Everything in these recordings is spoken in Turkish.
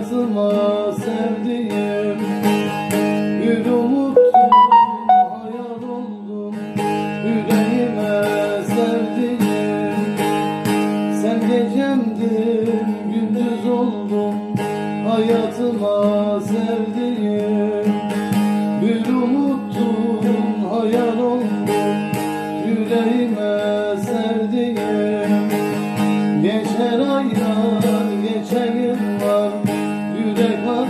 yazıma sevdiğim Bir umuttum hayal oldum. Yüreğime sevdiğim Sen gecemdin gündüz oldum. Hayatıma sevdiğim Bir umuttum hayal oldum. Yüreğime sevdiğim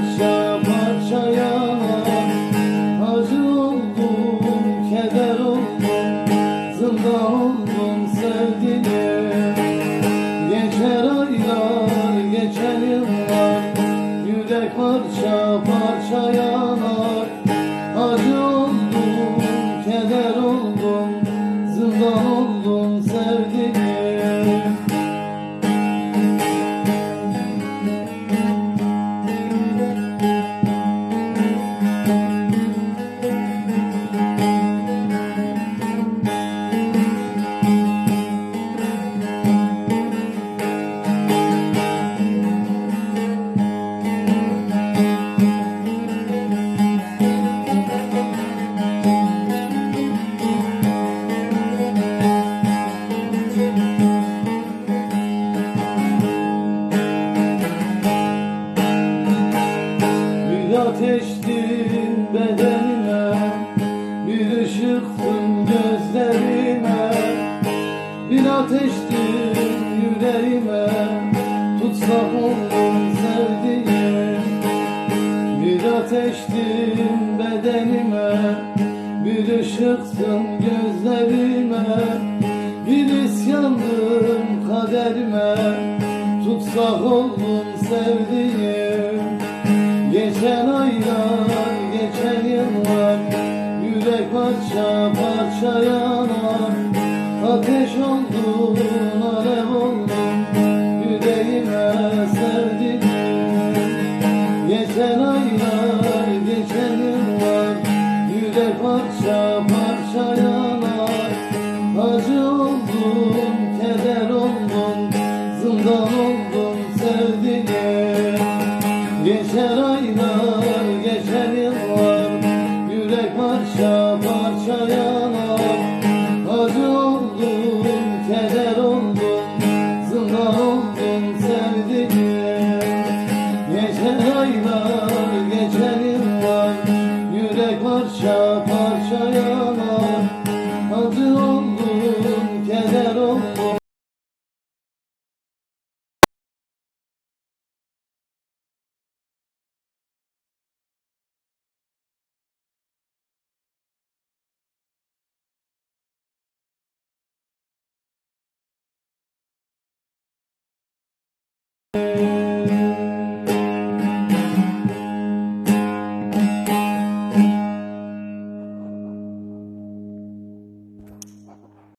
parça parça yanar Acı oldum keder oldum Zindan oldum sevdiğim Geçer aylar geçer yıllar Yürek parça parça yanar Acı oldum keder oldum Zindan oldum sevdiğim ateştin bedenime Bir ışıktın gözlerime Bir ateştin yüreğime Tutsak oldum sevdiğim Bir ateştin bedenime Bir ışıktın gözlerime. Bir isyandın kaderime Tutsak oldum sevdiğim Geçen aylar, geçen yıllar Yürek parça parça yanar Ateş oldun, alev oldun Yüreğime sevdiğim Geçen aylar, geçen yıllar Yürek parça parça yanar Acı oldun, keder oldun Zindan oldun sevdiğim. Geçer will